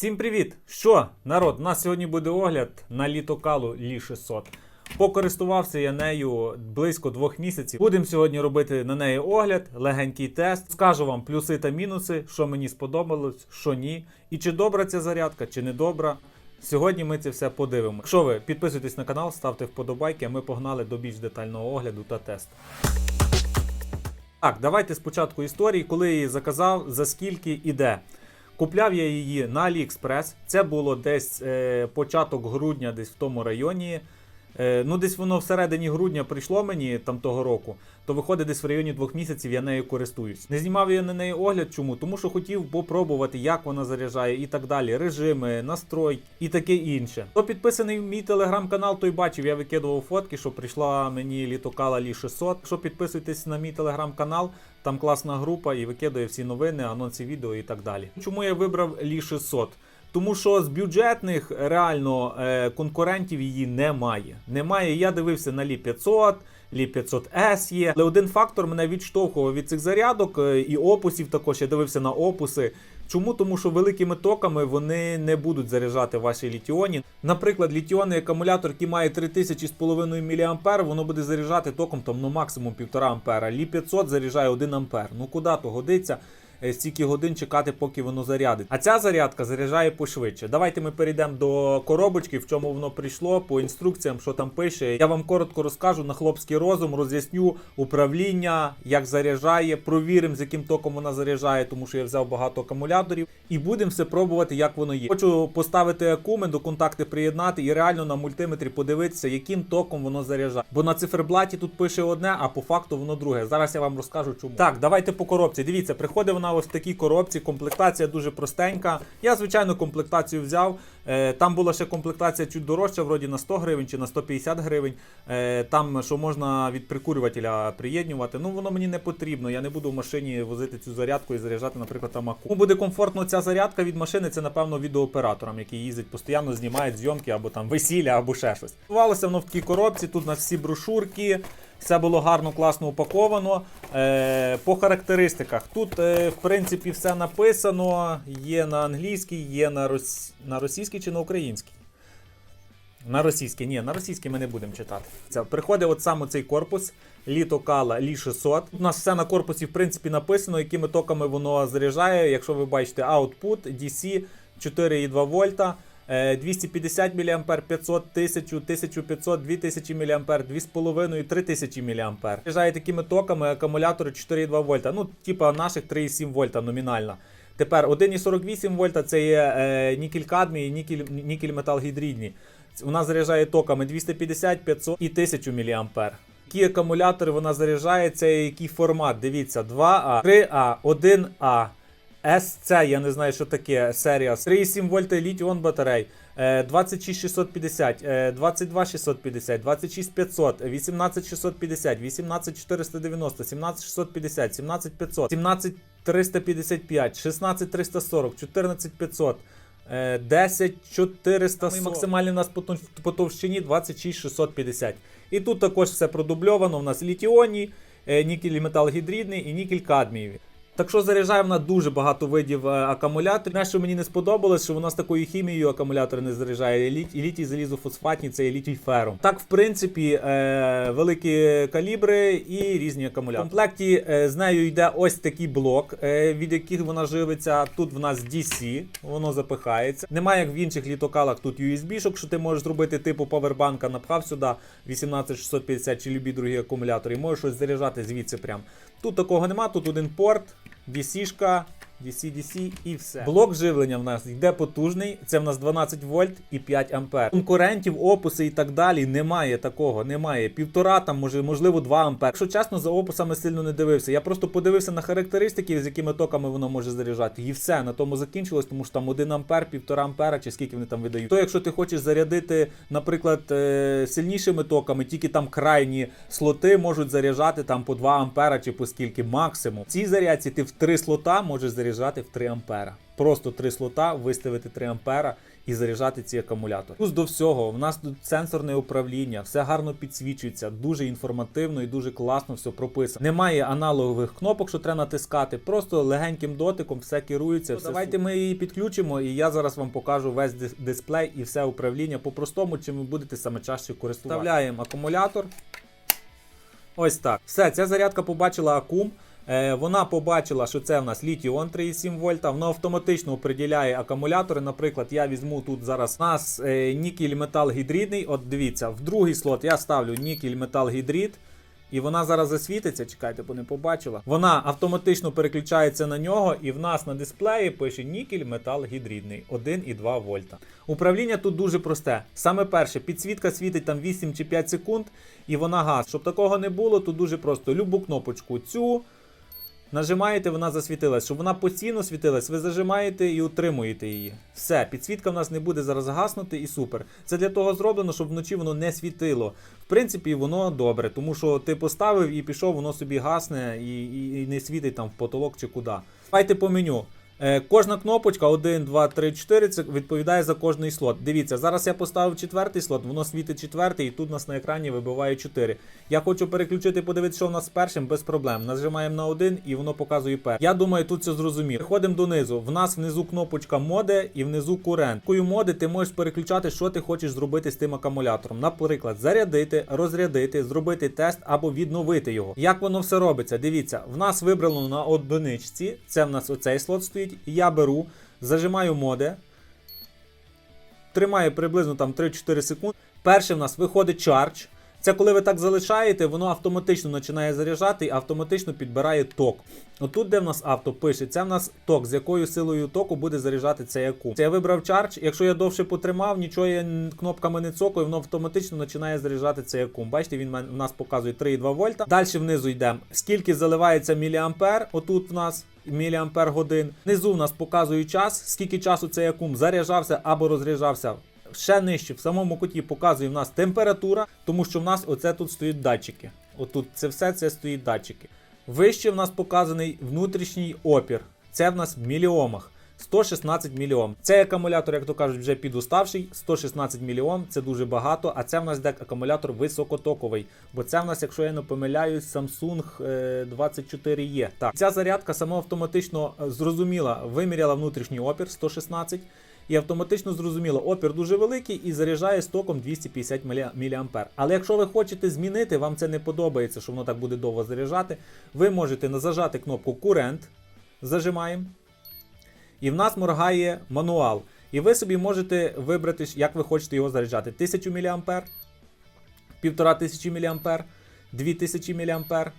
Всім привіт! Що, народ, у нас сьогодні буде огляд на літокалу Лі 600. Покористувався я нею близько двох місяців. Будемо сьогодні робити на неї огляд, легенький тест. Скажу вам плюси та мінуси, що мені сподобалось, що ні. І чи добра ця зарядка, чи не добра. Сьогодні ми це все подивимо. Якщо ви підписуйтесь на канал, ставте вподобайки, а ми погнали до більш детального огляду та тесту. Так, давайте спочатку історії, коли я її заказав, за скільки і де. Купляв я її на AliExpress. Це було десь е, початок грудня, десь в тому районі. Е, ну, десь воно всередині грудня прийшло мені там того року, то виходить десь в районі двох місяців я нею користуюсь. Не знімав я на неї огляд. Чому? Тому що хотів попробувати, як вона заряджає і так далі. Режими, настрой і таке інше. Хто підписаний мій телеграм-канал, той бачив, я викидував фотки, що прийшла мені літокала Лі 600. Якщо підписуєтесь на мій телеграм-канал, там класна група і викидує всі новини, анонси відео і так далі. Чому я вибрав Лі 600? Тому що з бюджетних реально е, конкурентів її немає. Немає. Я дивився на Лі 500, Лі 500 S є. Але один фактор мене відштовхував від цих зарядок е, і опусів також. Я дивився на опуси. Чому? Тому що великими токами вони не будуть заряджати ваші літіоні. Наприклад, літіонний акумулятор, який має 3500 мА, воно буде заряджати током там, ну, максимум 1,5 А. Лі 500 заряджає 1 А. Ну куди то годиться? Е, стільки годин чекати, поки воно зарядить. А ця зарядка заряджає пошвидше. Давайте ми перейдемо до коробочки, в чому воно прийшло, по інструкціям, що там пише. Я вам коротко розкажу на хлопський розум, роз'ясню управління, як заряджає, провіримо, з яким током вона заряджає, тому що я взяв багато акумуляторів, і будемо все пробувати, як воно є. Хочу поставити акумен, до контакти приєднати і реально на мультиметрі подивитися, яким током воно заряджає. Бо на циферблаті тут пише одне, а по факту воно друге. Зараз я вам розкажу, чому. Так, давайте по коробці. Дивіться, приходить вона ось в такій коробці. Комплектація дуже простенька. Я, звичайно, комплектацію взяв. Е, Там була ще комплектація чуть дорожча, вроді на 100 гривень чи на 150 гривень. Е, Там, що можна від прикурювателя приєднувати. Ну, воно мені не потрібно. Я не буду в машині возити цю зарядку і заряджати, наприклад, там аку. Буде комфортно ця зарядка від машини, це, напевно, відеооператорам, які їздять постійно, знімають зйомки або там весілля, або ще щось. Бувалося воно в такій коробці, тут у нас всі брошурки. Все було гарно, класно упаковано. Е, по характеристиках. Тут, е, в принципі, все написано. Є на англійській, є на, рос... на російській чи на українській. На російській, ні, на російській ми не будемо читати. Це приходить от саме цей корпус. Літокала Лі 600. Тут у нас все на корпусі, в принципі, написано, якими токами воно заряджає. Якщо ви бачите, output DC 4,2 вольта. Е, 250 мА, 500, 1000, 1500, 2000 мА, 2,5 3000 мА. Заряджає такими токами акумулятори 4,2 вольта. Ну, типа наших 3,7 вольта номінально. Тепер 1,48 вольта це є е, нікель кадмій і нікель, нікель метал гідридні. Вона заряджає токами 250, 500 і 1000 мА. Які акумулятори вона заряджає, це який формат. Дивіться, 2А, 3А, 1А. SC, я не знаю, що таке серія. 3,7 вольта літіон батарей. е, 26650, е, 22650, 26500, 18650, 18490, 17650, 17500, 17355, 16340, 14500. е, 10440. І максимальний у нас по, товщині 26650. І тут також все продубльовано. У нас літіоні, е, нікель метал гідридний і нікель кадмієві. Так що заряджає вона дуже багато видів е, акумуляторів. Те, що мені не сподобалось, що вона з такою хімією акумулятори не заряджає. І літій залізофосфатні, це і літій ферум. Так, в принципі, е, великі калібри і різні акумулятори. В комплекті е, з нею йде ось такий блок, е, від яких вона живиться. Тут в нас DC, воно запихається. Немає як в інших літокалах тут USB-шок, що ти можеш зробити типу павербанка, напхав сюди 18650 чи любі другі акумулятори, можеш щось заряджати звідси прям. Тут такого нема, тут один порт, DC-шка, DC, DC і все. Блок живлення в нас йде потужний, це в нас 12 вольт і 5 ампер. Конкурентів, опуси і так далі немає такого, немає. Півтора там, може, можливо, 2 ампер. Якщо чесно, за опусами сильно не дивився. Я просто подивився на характеристики, з якими токами воно може заряджати. І все, на тому закінчилось, тому що там 1 ампер, 1,5 ампера, чи скільки вони там видають. То якщо ти хочеш зарядити, наприклад, е, сильнішими токами, тільки там крайні слоти можуть заряджати там по 2 ампера чи по скільки максимум. В цій зарядці ти в 3 слота можеш заряджати в 3 ампера. просто три слота, виставити 3 ампера і заряджати ці акумулятори. Плюс до всього, в нас тут сенсорне управління, все гарно підсвічується, дуже інформативно і дуже класно все прописано. Немає аналогових кнопок, що треба натискати. Просто легеньким дотиком все керується. Все Давайте ми її підключимо, і я зараз вам покажу весь дис- дисплей і все управління по-простому, чим ви будете саме чаще користуватися. Вставляємо акумулятор. Ось так. Все, ця зарядка побачила акум. Е, вона побачила, що це в нас літіон 3,7 вольта. Воно автоматично оприділяє акумулятори. Наприклад, я візьму тут зараз у нас е, нікель метал гідридний. От дивіться, в другий слот я ставлю нікель метал гідрид. І вона зараз засвітиться, чекайте, бо не побачила. Вона автоматично переключається на нього, і в нас на дисплеї пише нікель метал гідридний 1,2 вольта. Управління тут дуже просте. Саме перше, підсвітка світить там 8 чи 5 секунд, і вона газ. Щоб такого не було, тут дуже просто. Любу кнопочку цю. Нажимаєте, вона засвітилась. Щоб вона постійно світилась, ви зажимаєте і утримуєте її. Все, підсвітка в нас не буде зараз гаснути і супер. Це для того зроблено, щоб вночі воно не світило. В принципі, воно добре, тому що ти поставив і пішов, воно собі гасне і, і, і не світить там в потолок чи куди. Давайте по меню. Е, Кожна кнопочка 1, 2, 3, 4 це відповідає за кожний слот. Дивіться, зараз я поставив четвертий слот, воно світить четвертий, і тут у нас на екрані вибиває 4. Я хочу переключити, подивитися, що у нас першим без проблем. Нажимаємо на один і воно показує перший. Я думаю, тут це зрозуміло. Переходимо донизу. В нас внизу кнопочка моде і внизу курент. Кою моди ти можеш переключати, що ти хочеш зробити з тим акумулятором. Наприклад, зарядити, розрядити, зробити тест або відновити його. Як воно все робиться? Дивіться, в нас вибрано на одиничці. Це в нас оцей слот стоїть. Я беру, зажимаю моди, тримаю приблизно там 3-4 секунди. Перший в нас виходить чардж. Це коли ви так залишаєте, воно автоматично починає заряджати і автоматично підбирає ток. Отут, де в нас авто пише, це в нас ток, з якою силою току буде заряджати цей акум. Це я вибрав чардж. Якщо я довше потримав, нічого я кнопками не цокаю, воно автоматично починає заряджати цей акум. Бачите, він в нас показує 3,2 вольта. Далі внизу йдемо. Скільки заливається міліампер, отут в нас. Міліампер годин. Внизу в нас показує час, скільки часу цей акум заряджався або розряджався. Ще нижче в самому куті показує в нас температура, тому що в нас оце тут стоять датчики. Отут це все це стоїть датчики. Вище в нас показаний внутрішній опір. Це в нас в міліомах. 116 мільйом. Цей акумулятор, як то кажуть, вже підуставший. 116 мільйом це дуже багато. А це в нас йде акумулятор високотоковий. Бо це в нас, якщо я не помиляюсь, Samsung е, 24E. Так, ця зарядка сама автоматично е, зрозуміла, виміряла внутрішній опір 116 і автоматично зрозуміло, опір дуже великий і заряджає з током 250 мА. Але якщо ви хочете змінити, вам це не подобається, що воно так буде довго заряджати, ви можете зажати кнопку Current, зажимаємо, і в нас моргає мануал. І ви собі можете вибрати, як ви хочете його заряджати. 1000 мА, 1500 мА, 2000 мА,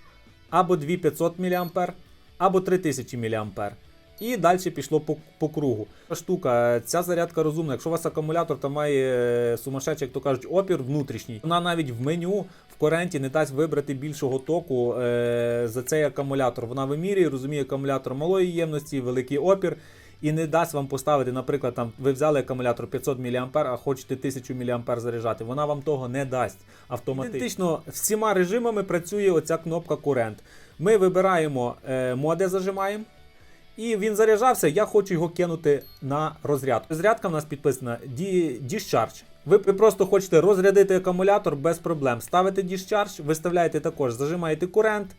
або 2500 мА, або 3000 мА. І далі пішло по, по кругу. Штука, ця зарядка розумна. Якщо у вас акумулятор там має е, сумасшедший, як то кажуть, опір внутрішній, вона навіть в меню в коренті не дасть вибрати більшого току е, за цей акумулятор. Вона вимірює, розуміє акумулятор малої ємності, великий опір. І не дасть вам поставити, наприклад, там ви взяли акумулятор 500 мА, а хочете 1000 мА заряджати. Вона вам того не дасть автоматично. Ідентично всіма режимами працює оця кнопка Current. Ми вибираємо е, моде, зажимаємо. І він заряджався, я хочу його кинути на розряд. Розрядка в нас підписана Discharge. Ви, просто хочете розрядити акумулятор без проблем. Ставите Discharge, виставляєте також, зажимаєте курент.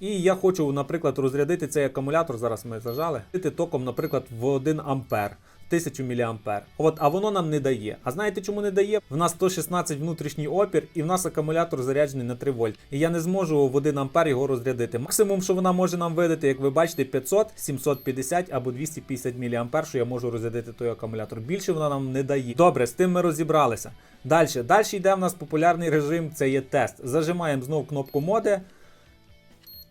І я хочу, наприклад, розрядити цей акумулятор. Зараз ми зажали. Током, наприклад, в 1 ампер. 1000 мА. От, а воно нам не дає. А знаєте, чому не дає? В нас 116 внутрішній опір, і в нас акумулятор заряджений на 3 вольт. І я не зможу в 1 ампер його розрядити. Максимум, що вона може нам видати, як ви бачите, 500, 750 або 250 мА, що я можу розрядити той акумулятор. Більше вона нам не дає. Добре, з тим ми розібралися. Далі. Далі йде в нас популярний режим, це є тест. Зажимаємо знову кнопку моди.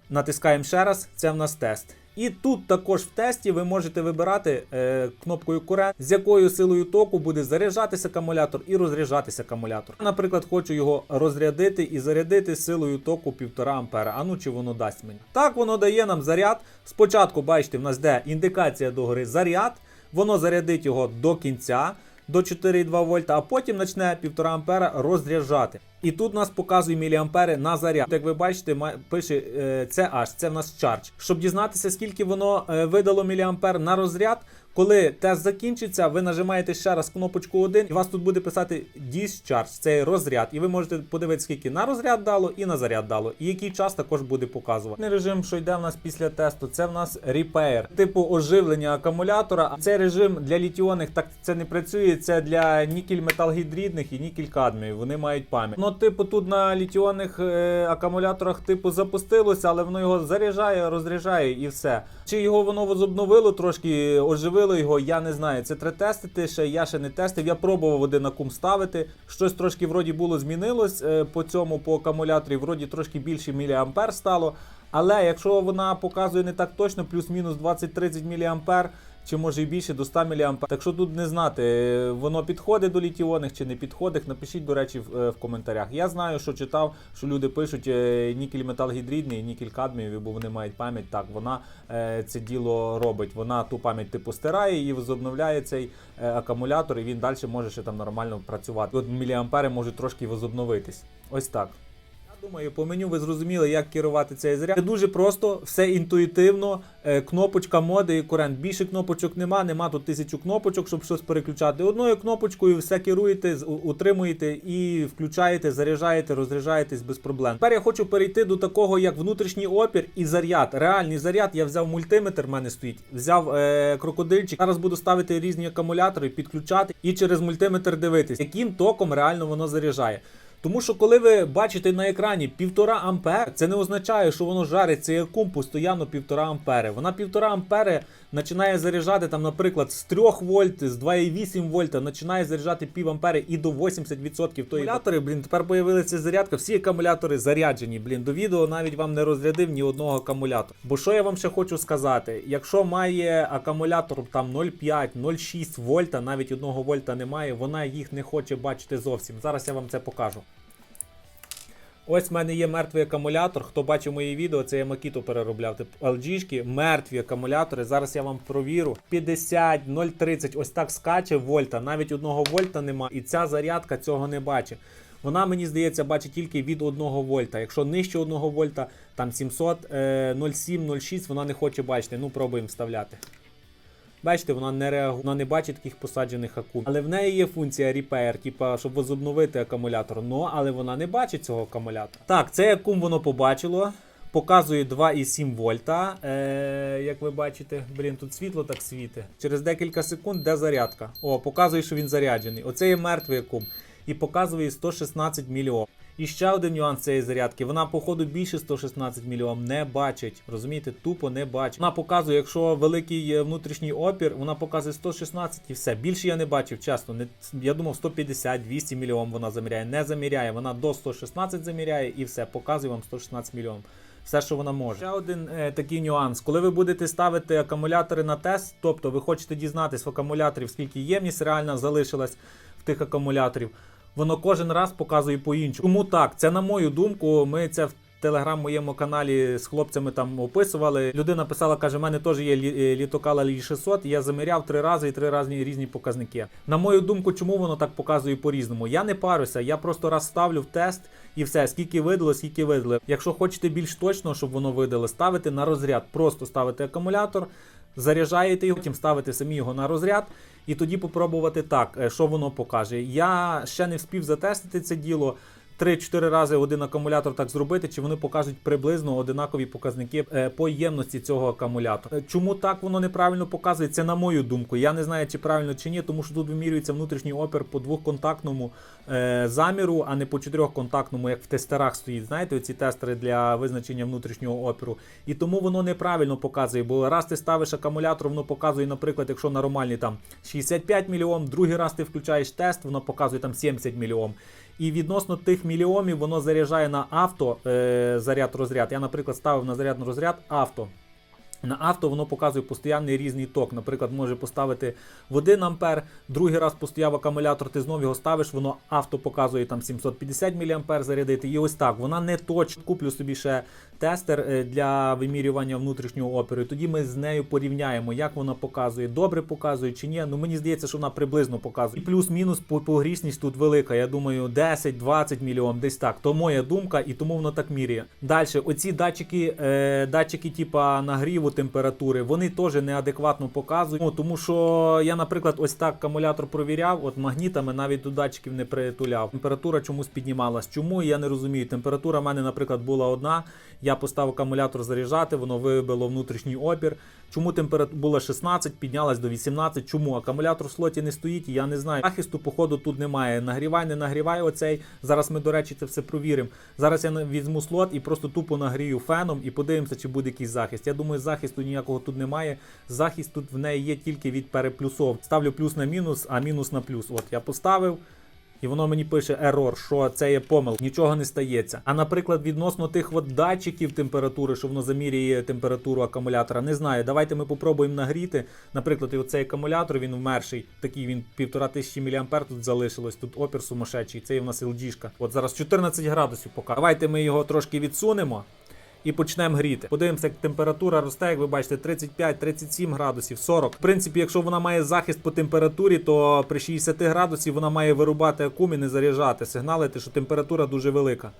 Натискаємо ще раз, це в нас тест. І тут також в тесті ви можете вибирати е, кнопкою Current, з якою силою току буде заряджатися акумулятор і розряджатися акумулятор. Наприклад, хочу його розрядити і зарядити силою току 1,5 ампера. А ну чи воно дасть мені? Так, воно дає нам заряд. Спочатку, бачите, в нас де індикація догори заряд. Воно зарядить його до кінця. До 4,2 вольта, а потім почне 1,5 ампера розряджати. І тут нас показує міліампери на заряд. Як ви бачите, пише е, це аж, це в нас чардж. Щоб дізнатися, скільки воно е, видало міліампер на розряд, коли тест закінчиться, ви нажимаєте ще раз кнопочку 1, і вас тут буде писати Discharge, це розряд. І ви можете подивитися, скільки на розряд дало і на заряд дало, і який час також буде показувати. Не режим, що йде в нас після тесту, це в нас Repair, типу оживлення акумулятора. А Цей режим для літіонних так це не працює. Це для нікель металгідридних і нікель кадмію. Вони мають пам'ять. Ну, типу, тут на літіонних е, акумуляторах, типу, запустилося, але воно його заряджає, розряджає і все. Чи його воно возобновило трошки, оживило його, я не знаю. Це треба тестити. Ще я ще не тестив. Я пробував один на кум ставити. Щось трошки вроді було змінилось е, по цьому по акумуляторі. Вроді трошки більше міліампер стало. Але якщо вона показує не так точно, плюс-мінус 20-30 мА, чи може і більше до 100 мА. Так що тут не знати, воно підходить до літіонних чи не підходить. Напишіть, до речі, в, е, в коментарях. Я знаю, що читав, що люди пишуть е, нікель метал гідридний, нікель кадмієвий, бо вони мають пам'ять. Так, вона е, це діло робить. Вона ту пам'ять типу стирає і возобновляє цей акумулятор, і він далі може ще там нормально працювати. От міліампери можуть трошки возобновитись. Ось так. Думаю, по меню ви зрозуміли, як керувати цей заряд. Це дуже просто, все інтуїтивно. Е, Кнопочка моди і курент. Більше кнопочок нема, нема тут тисячу кнопочок, щоб щось переключати. Одною кнопочкою все керуєте, утримуєте і включаєте, заряджаєте, розряджаєтесь без проблем. Тепер я хочу перейти до такого, як внутрішній опір і заряд. Реальний заряд. Я взяв мультиметр, в мене стоїть, взяв е, крокодильчик. Зараз буду ставити різні акумулятори, підключати і через мультиметр дивитись, яким током реально воно заряджає. Тому що коли ви бачите на екрані 1,5 ампер, це не означає, що воно жариться як кум постійно 1,5 ампери. Вона 1,5 ампери починає заряджати там, наприклад, з 3 вольт, з 2,8 вольта, починає заряджати пів ампери і до 80% тої акумулятори. Блін, тепер появилася зарядка. Всі акумулятори заряджені. Блін, до відео навіть вам не розрядив ні одного акумулятора. Бо що я вам ще хочу сказати? Якщо має акумулятор там 0,5, 0,6 вольта, навіть 1 вольта немає, вона їх не хоче бачити зовсім. Зараз я вам це покажу. Ось в мене є мертвий акумулятор. Хто бачив мої відео, це я Макіту переробляв. Типу LG-шки, мертві акумулятори. Зараз я вам провірю. 50, 0,30, ось так скаче вольта. Навіть 1 вольта нема. І ця зарядка цього не бачить. Вона, мені здається, бачить тільки від 1 вольта. Якщо нижче 1 вольта, там 700, е, 0,7, 0,6, вона не хоче бачити. Ну, пробуємо вставляти. Бачите, вона не реагує, вона не бачить таких посаджених акум. Але в неї є функція Repair, типа, щоб возобновити акумулятор. Ну, але вона не бачить цього акумулятора. Так, цей акум воно побачило. Показує 2,7 вольта. Е, як ви бачите, блін, тут світло так світить. Через декілька секунд де зарядка. О, показує, що він заряджений. Оце є мертвий акум. І показує 116 мільйон. І ще один нюанс цієї зарядки. Вона, походу, більше 116 мільйон не бачить. Розумієте, тупо не бачить. Вона показує, якщо великий е, внутрішній опір, вона показує 116 і все. Більше я не бачив, чесно. Не, я думав 150, 200 мільйон вона заміряє. Не заміряє. Вона до 116 заміряє і все. Показує вам 116 мільйон. Все, що вона може. Ще один е, такий нюанс. Коли ви будете ставити акумулятори на тест, тобто ви хочете дізнатись в акумуляторів, скільки ємність реально залишилась в тих акумуляторів, воно кожен раз показує по-іншому. Тому так, це на мою думку, ми це в телеграм моєму каналі з хлопцями там описували. Людина писала, каже, в мене теж є е, літокала Лі 600, я заміряв три рази і три різні різні показники. На мою думку, чому воно так показує по-різному? Я не парюся, я просто раз ставлю в тест і все, скільки видало, скільки видали. Якщо хочете більш точно, щоб воно видало, ставите на розряд. Просто ставите акумулятор, заряджаєте його, потім ставите самі його на розряд. І тоді попробувати так, е, що воно покаже. Я ще не вспів затестити це діло. 3-4 рази один акумулятор так зробити, чи вони покажуть приблизно одинакові показники е, по ємності цього акумулятора. Е, Чому так воно неправильно показує? Це на мою думку. Я не знаю, чи правильно чи ні, тому що тут вимірюється внутрішній опір по двохконтактному е, заміру, а не по чотирьохконтактному, як в тестерах стоїть. Знаєте, оці тестери для визначення внутрішнього опіру. І тому воно неправильно показує. Бо раз ти ставиш акумулятор, воно показує, наприклад, якщо нормальний там 65 мільйон, другий раз ти включаєш тест, воно показує там 70 мільйон. І відносно тих міліомів воно заряджає на авто е, заряд розряд. Я, наприклад, ставив на заряд розряд авто. На авто воно показує постійний різний ток. Наприклад, може поставити в 1 ампер, другий раз постояв акумулятор, ти знов його ставиш, воно авто показує там 750 мА зарядити. І ось так, вона не точно. Куплю собі ще тестер е, для вимірювання внутрішнього опору. І тоді ми з нею порівняємо, як вона показує, добре показує чи ні. Ну мені здається, що вона приблизно показує. І плюс-мінус по- погрішність тут велика. Я думаю, 10-20 мільйон, десь так. То моя думка, і тому воно так міряє. Далі, оці датчики, е, датчики, типа нагріву температури, вони теж неадекватно показують. Ну, тому що я, наприклад, ось так акумулятор провіряв, от магнітами навіть до датчиків не притуляв. Температура чомусь піднімалась. Чому я не розумію? Температура в мене, наприклад, була одна. Я поставив акумулятор заряджати, воно вибило внутрішній опір. Чому температура була 16, піднялась до 18? Чому акумулятор в слоті не стоїть? Я не знаю. Захисту, походу, тут немає. Нагрівай, не нагрівай оцей. Зараз ми, до речі, це все провіримо. Зараз я візьму слот і просто тупо нагрію феном і подивимося, чи буде якийсь захист. Я думаю, захисту ніякого тут немає. Захист тут в неї є тільки від переплюсов. Ставлю плюс на мінус, а мінус на плюс. От я поставив. І воно мені пише ерор, що це є помилка, нічого не стається. А наприклад, відносно тих от датчиків температури, що воно замірює температуру акумулятора, не знаю. Давайте ми попробуємо нагріти. Наприклад, і оцей акумулятор він вмерший, такий він півтора тисячі мА тут залишилось. Тут опір сумасшедший. Це в нас LG-шка. От зараз 14 градусів поки. Давайте ми його трошки відсунемо. І почнемо гріти. Подивимося, як температура росте, як ви бачите, 35-37 градусів, 40. В принципі, якщо вона має захист по температурі, то при 60 градусів вона має вирубати акум і не заряджати, сигналити, що температура дуже велика.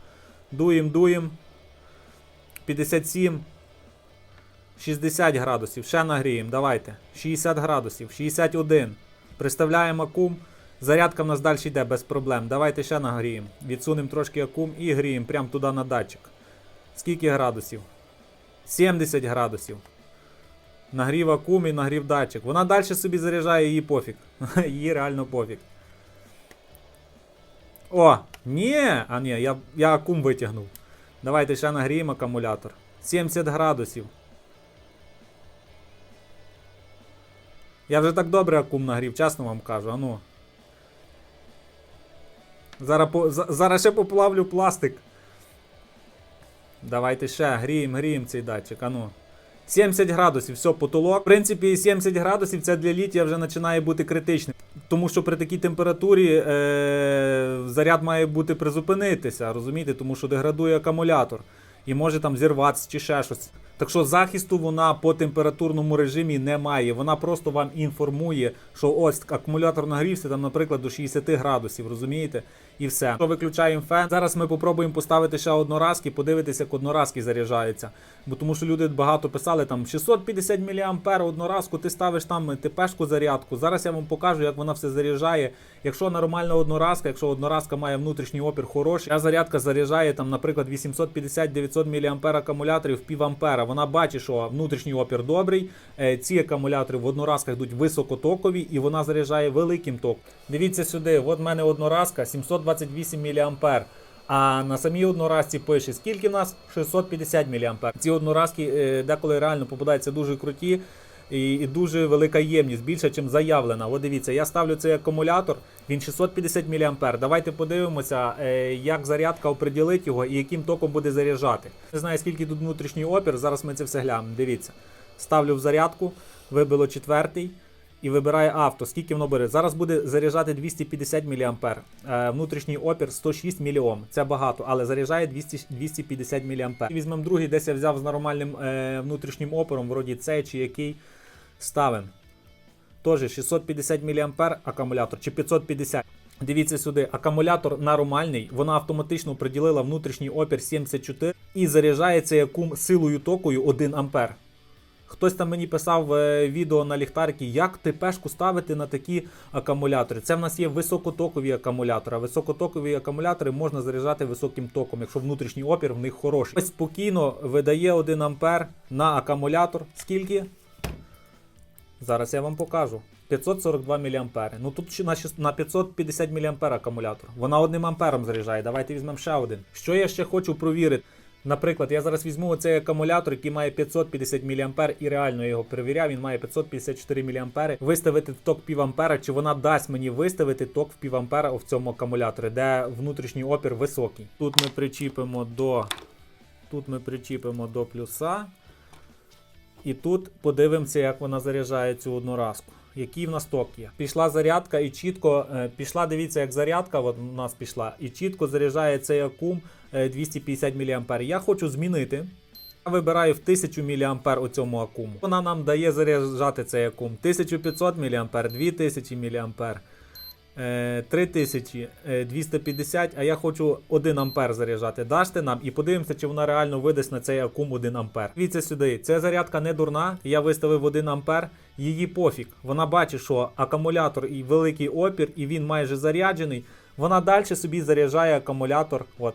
Дуєм, дуєм. 57. 60 градусів. Ще нагріємо. Давайте. 60 градусів. 61. Приставляємо акум. Зарядка в нас далі йде без проблем. Давайте ще нагріємо. Відсунемо трошки акум і гріємо прямо туди на датчик. Скільки градусів? 70 градусів. Нагрів акум і нагрів датчик. Вона далі собі заряджає її пофіг. її реально пофіг. О! Ні! А ні, я, я акум витягнув. Давайте ще нагріємо акумулятор. 70 градусів. Я вже так добре акум нагрів, чесно вам кажу, ану. Зараз, зараз ще поплавлю пластик. Давайте ще гріємо, гріємо цей датчик. Ану. 70 градусів, все, потолок. В принципі, 70 градусів це для літія вже починає бути критичним. Тому що при такій температурі е- заряд має бути призупинитися, розумієте? Тому що деградує акумулятор. І може там зірватися чи ще щось. Так що захисту вона по температурному режимі не має. Вона просто вам інформує, що ось акумулятор нагрівся, там, наприклад, до 60 градусів, розумієте? І все. Що виключаємо фен. Зараз ми попробуємо поставити ще одноразки, подивитися, як одноразки заряджаються. Бо тому що люди багато писали там 650 мА одноразку, ти ставиш там ТПшку зарядку. Зараз я вам покажу, як вона все заряджає. Якщо нормальна одноразка, якщо одноразка має внутрішній опір хороший, а зарядка заряджає там, наприклад, 850-900 мА акумуляторів пів ампера. Вона бачить, що внутрішній опір добрий. Е, Ці акумулятори в одноразках йдуть високотокові і вона заряджає великим током. Дивіться сюди, от в мене одноразка 728 мА. А на самій одноразці пише, скільки в нас 650 мА. Ці одноразки е, деколи реально попадаються дуже круті і, і дуже велика ємність, більше, ніж заявлена. От дивіться, я ставлю цей акумулятор, він 650 мА. Давайте подивимося, е, як зарядка оприділить його і яким током буде заряджати. Не знаю, скільки тут внутрішній опір, зараз ми це все глянемо. Дивіться. Ставлю в зарядку, вибило четвертий. І вибирає авто, скільки воно бере. Зараз буде заряджати 250 мА. Е, внутрішній опір 106 мільйом. Це багато, але заряджає 200, 250 мА. Візьмемо другий, десь я взяв з нормальним е, внутрішнім опором, вроді цей чи який. Ставимо. Теж 650 мА акумулятор чи 550. Дивіться сюди, акумулятор нормальний, вона автоматично приділила внутрішній опір 74 і заряджає цей акум силою токою 1 А. Хтось там мені писав е, відео на ліхтарки, як ТПшку ставити на такі акумулятори. Це в нас є високотокові акумулятори. А високотокові акумулятори можна заряджати високим током, якщо внутрішній опір в них хороший. Ось спокійно видає 1 ампер на акумулятор. Скільки? Зараз я вам покажу. 542 мА. Ну тут на 550 мА акумулятор. Вона одним ампером заряджає. Давайте візьмемо ще один. Що я ще хочу провірити? Наприклад, я зараз візьму цей акумулятор, який має 550 мА, і реально я його перевіряв, він має 554 мА. Виставити в ток пів ампера, чи вона дасть мені виставити ток в пів ампера в цьому акумуляторі, де внутрішній опір високий. Тут ми причіпимо до. Тут ми причіпимо до плюса. І тут подивимося, як вона заряджає цю одноразку. Який в нас ток є. Пішла зарядка і чітко е, пішла, дивіться, як зарядка от у нас пішла, і чітко заряджає цей акум е, 250 мА. Я хочу змінити. Я вибираю в 1000 мА у цьому акуму. Вона нам дає заряджати цей акум 1500 мА, 2000 мА, е, 3000, е, 250, а я хочу 1 ампер заряджати. Даште нам і подивимося, чи вона реально видасть на цей акум 1 ампер. Дивіться сюди, ця зарядка не дурна. Я виставив 1 ампер. Її пофіг. Вона бачить, що акумулятор і великий опір, і він майже заряджений. Вона далі собі заряджає акумулятор. От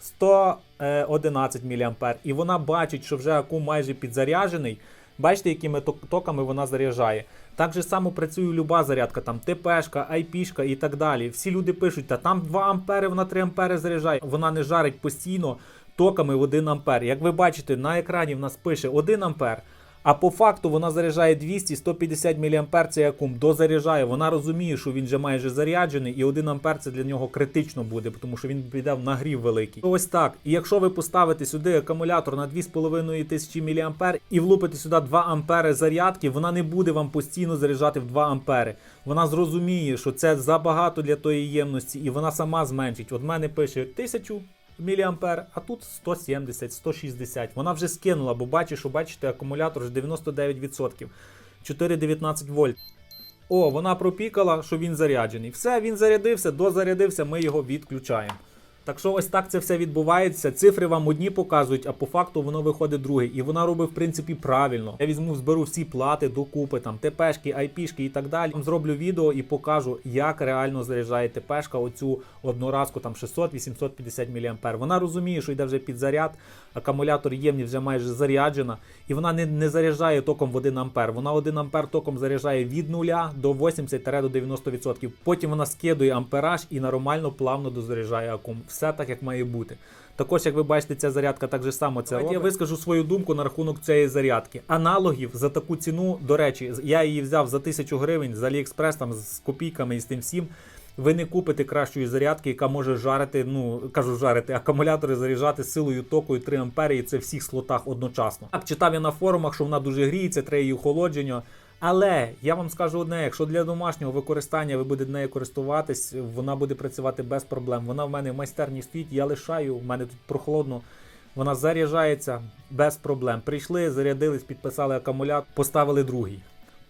111 мА. І вона бачить, що вже акум майже підзаряджений. Бачите, якими токами вона заряджає. Так же само працює люба зарядка, там ТПшка, айпішка і так далі. Всі люди пишуть, та там 2 ампери, вона 3 ампери заряджає. Вона не жарить постійно токами в 1 ампер. Як ви бачите, на екрані в нас пише 1 ампер. А по факту вона заряджає 200-150 мА цей акум дозаряджає. Вона розуміє, що він вже майже заряджений, і 1 ампер це для нього критично буде, тому що він піде в нагрів великий. Ось так. І якщо ви поставите сюди акумулятор на 2500 мА і влупите сюди 2 ампери зарядки, вона не буде вам постійно заряджати в 2 ампери. Вона зрозуміє, що це забагато для тої ємності, і вона сама зменшить. От мене пише 1000 мА, а тут 170, 160. Вона вже скинула, бо бачиш, що бачите, акумулятор ж 99%. 4,19 вольт. О, вона пропікала, що він заряджений. Все, він зарядився, дозарядився, ми його відключаємо. Так що ось так це все відбувається. Цифри вам одні показують, а по факту воно виходить друге. І вона робить, в принципі, правильно. Я візьму, зберу всі плати докупи, там ТПшки, айпішки і так далі. Вам зроблю відео і покажу, як реально заряджає ТПшка оцю одноразку там 600-850 мА. Вона розуміє, що йде вже підзаряд, акумулятор ємність вже майже заряджена, і вона не, не заряджає током в 1 А. Вона 1 А током заряджає від 0 до 80-90%. Потім вона скидує ампераж і нормально плавно дозаряджає акум. Все так, як має бути. Також, як ви бачите, ця зарядка так же само це робить. Я вискажу свою думку на рахунок цієї зарядки. Аналогів за таку ціну, до речі, я її взяв за 1000 гривень з Aliexpress, там з копійками і з тим всім. Ви не купите кращої зарядки, яка може жарити, ну кажу, жарити акумулятори, заряджати силою токою 3 ампери, і це в всіх слотах одночасно. Так читав я на форумах, що вона дуже гріється, треба її охолодження. Але я вам скажу одне: якщо для домашнього використання ви будете нею користуватись, вона буде працювати без проблем. Вона в мене в майстерні стоїть, я лишаю, в мене тут прохолодно. Вона заряджається без проблем. Прийшли, зарядились, підписали акумулятор, поставили другий.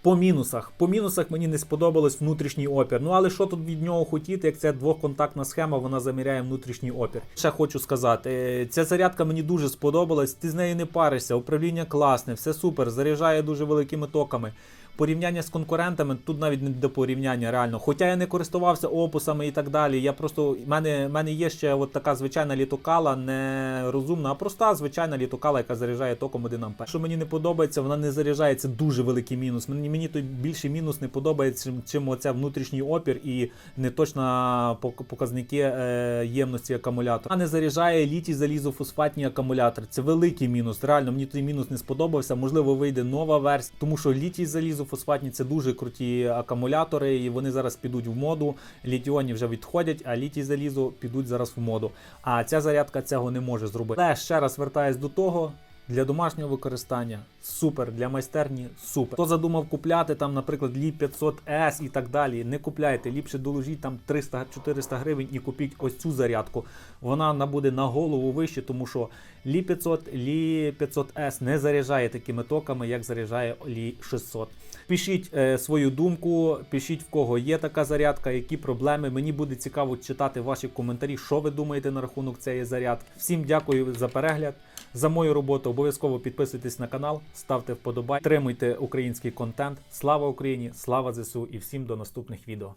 По мінусах. По мінусах мені не сподобалось внутрішній опір. Ну але що тут від нього хотіти, як це двохконтактна схема, вона заміряє внутрішній опір. Ще хочу сказати, е, ця зарядка мені дуже сподобалась. Ти з нею не паришся, управління класне, все супер, заряджає дуже великими токами. Порівняння з конкурентами тут навіть не до порівняння реально. Хоча я не користувався опусами і так далі. Я просто в мене, мене є ще от така звичайна літокала, не розумна, а проста звичайна літокала, яка заряджає током 1 ампер. Що мені не подобається, вона не заряджає. Це дуже великий мінус. Мені мені той більший мінус не подобається, чим, оця внутрішній опір і неточна пок- показники е, ємності акумулятора. Вона не заряджає літій залізофосфатні акумулятори. Це великий мінус. Реально мені той мінус не сподобався. Можливо, вийде нова версія, тому що літій залізофосфатні це дуже круті акумулятори, і вони зараз підуть в моду. Літіоні вже відходять, а літій залізо підуть зараз в моду. А ця зарядка цього не може зробити. Але ще раз вертаюсь до того. Для домашнього використання супер, для майстерні супер. Хто задумав купляти там, наприклад, Лі 500S і так далі, не купляйте. Ліпше доложіть там 300-400 гривень і купіть ось цю зарядку. Вона набуде на голову вище, тому що Лі 500, Лі 500S не заряджає такими токами, як заряджає Лі 600. Пишіть е, свою думку, пишіть в кого є така зарядка, які проблеми. Мені буде цікаво читати ваші коментарі, що ви думаєте на рахунок цієї зарядки. Всім дякую за перегляд. За мою роботу обов'язково підписуйтесь на канал, ставте вподобай, тримуйте український контент. Слава Україні! Слава ЗСУ і всім до наступних відео.